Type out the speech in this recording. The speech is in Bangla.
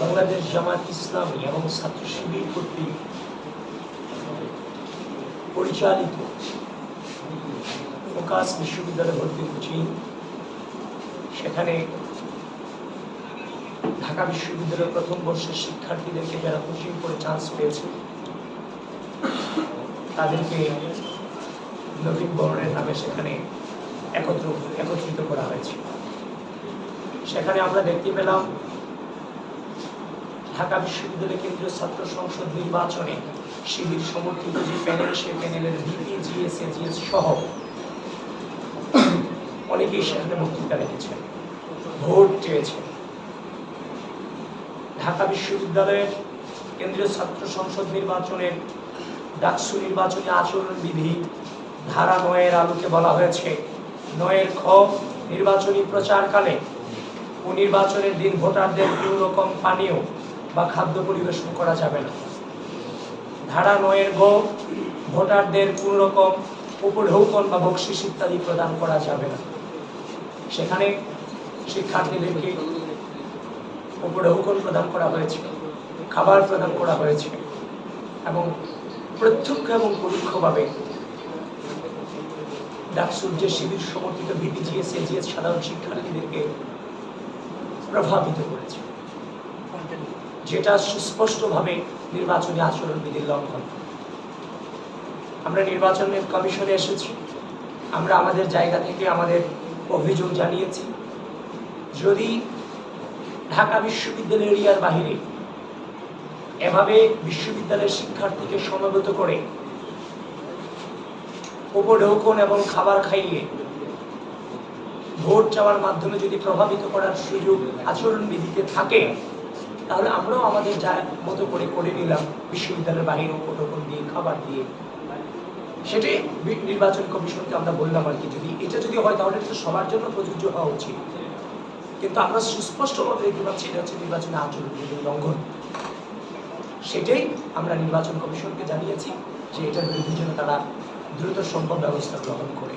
বাংলাদেশ জামাত ইসলামী এবং ছাত্র শিবির কর্তৃক পরিচালিত প্রকাশ বিশ্ববিদ্যালয় ভর্তি কোচিং সেখানে ঢাকা বিশ্ববিদ্যালয়ের প্রথম বর্ষের শিক্ষার্থীদেরকে যারা কোচিং করে চান্স পেয়েছে, তাদেরকে নবীন বরণের নামে সেখানে একত্র একত্রিত করা হয়েছে। সেখানে আমরা দেখতে পেলাম ঢাকা বিশ্ববিদ্যালয় কেন্দ্রীয় ছাত্র সংসদ নির্বাচনে শিবির সমর্থিত যে প্যানেল, সেই প্যানেলের ভিপি, জিএস, এজিএস সহ অনেকেই সেখানে বক্তৃতা রেখেছেন, ভোট চেয়েছেন। ঢাকা বিশ্ববিদ্যালয়ের কেন্দ্রীয় ছাত্র সংসদ নির্বাচনের ডাকসু নির্বাচনী আচরণ বিধি ধারা নয়ের আলোকে বলা হয়েছে। নয়ের খ, নির্বাচনী প্রচারকালে ও নির্বাচনের দিন ভোটারদের কোনো রকম পানীয় বা খাদ্য পরিবেশন করা যাবে না। ধারা নয়ের গ, ভোটারদের কোনো রকম উপঢৌকন বা বকশিস ইত্যাদি প্রদান করা যাবে না। সেখানে শিক্ষার্থীদেরকে উপঢৌকন প্রদান করা হয়েছে, খাবার প্রদান করা হয়েছে এবং প্রত্যক্ষ এবং পরোক্ষভাবে ডাকসুর যে শিবির সমর্থিত বিপিজিএস এজিএস সাধারণ শিক্ষার্থীদেরকে প্রভাবিত করেছে। যেটা সুস্পষ্টভাবে নির্বাচনী আচরণ বিধির লঙ্ঘন। আমরা নির্বাচনের কমিশনে এসেছি। আমরা আমাদের জায়গা থেকে আমাদের অভিযোগ জানিয়েছি। যদি ঢাকা বিশ্ববিদ্যালয় এরিয়ার বাহিরে এভাবে বিশ্ববিদ্যালয়ের শিক্ষার্থীকে সমবেত করে উপঢৌকন এবং খাবার খাইয়ে ভোট চাওয়ার মাধ্যমে যদি প্রভাবিত করার সুযোগ আচরণবিধিতে থাকে তাহলে আমরাও আমাদের যা মতো করে করে নিলাম, বিশ্ববিদ্যালয়ের বাহিরে উপঢৌকন দিয়ে খাবার দিয়ে। সেটাই নির্বাচন কমিশনকে আমরা বললাম আর কি, যদি এটা যদি হয় তাহলে এটা সবার জন্য প্রযোজ্য হওয়া উচিত। কিন্তু আমরা সুস্পষ্টভাবে দেখতে পাচ্ছি এটা হচ্ছে নির্বাচনী আচরণ লঙ্ঘন। সেটাই আমরা নির্বাচন কমিশনকে জানিয়েছি যে এটার বিরুদ্ধে যেন তারা দ্রুত সম্ভব ব্যবস্থা গ্রহণ করে।